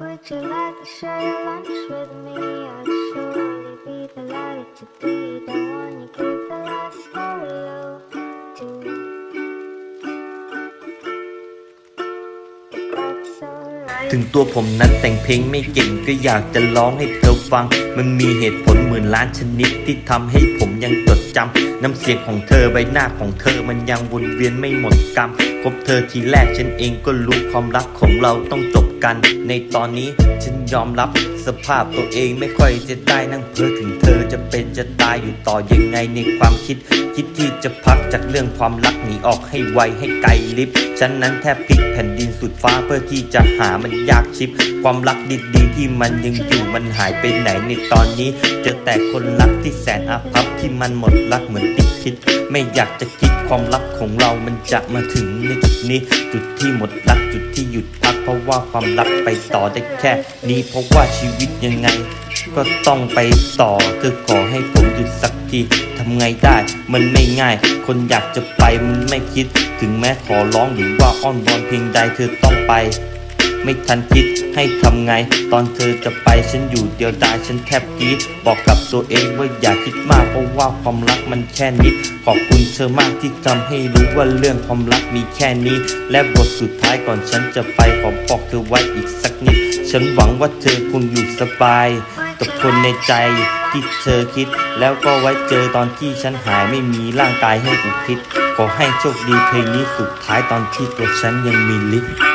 Would you like to share your lunch with me? I'd surely be delighted to be the one you give the last Oreo to. That's alright. ถึงตัวผมนั้นแต่งเพลงไม่เก่งก็อยากจะร้องให้เธอฟัง มันมีเหตุผล มื่นล้านชนิดที่ทำให้ผมยังจดจำน้ำเสียงของเธอใบหน้าของเธอมันยังวนเวียนไม่หมดกรรมคบเธอทีแรกฉันเองก็รู้ความรักของเราต้องจบกัน ในตอนนี้ฉันยอมรับสภาพตัวเองไม่ค่อยจะได้นั่งเพ้อถึงเธอจะเป็นจะตายอยู่ต่อยังไงในความคิด คิดที่จะพักจากเรื่องความรักหนีออกให้ไวให้ไกลลิบฉันนั้นแทบพลิกแผ่นดินสุดฟ้าเพื่อที่จะหามันยากชิบความรักดีๆที่มันยังอยู่มันหายไปไหนในตอนนี้จอแต่คนรักที่แสนอาภัพที่มันหมดรักเหมือนติดพิษ ไม่อยากจะคิดความรักของเรามันจะมาถึงในจุดนี้ จุดที่หมดรักจุดที่หยุดพัก เพราะว่าความรักไปต่อได้แค่ นี้เพราะว่าชีวิตยังไง ก็ต้องไปต่อเธอขอให้ผมหยุดสักทีทำไงได้ มันไม่ง่าย คนอยากจะไปมันไม่คิด ถึงแม้ขอร้องหรือว่าอ้อนวอนเพียงใดเธอต้องไป ไม่ทันคิดให้ทำไง ตอนเธอจะไปฉันอยู่เดียวดายฉันแทบกรีดบอกกับตัวเองว่าอย่าคิดมากเพราะว่าความรักมันแค่นิดขอบคุณเธอมากที่ทำให้รู้ว่าเรื่องความรักมีแค่นี้ และบทสุดท้ายก่อนฉันจะไปขอบอกเธอไว้อีกสักนิด ฉันหวังว่าเธอคงอยู่สบาย กับคนในใจที่เธอคิด แล้วก็ไว้เจอตอนที่ฉันหายไม่มีร่างกายให้อุทิศขอให้โชคดีเพลงนี้สุดท้ายตอนที่ตัวฉันยังมีลิฟต์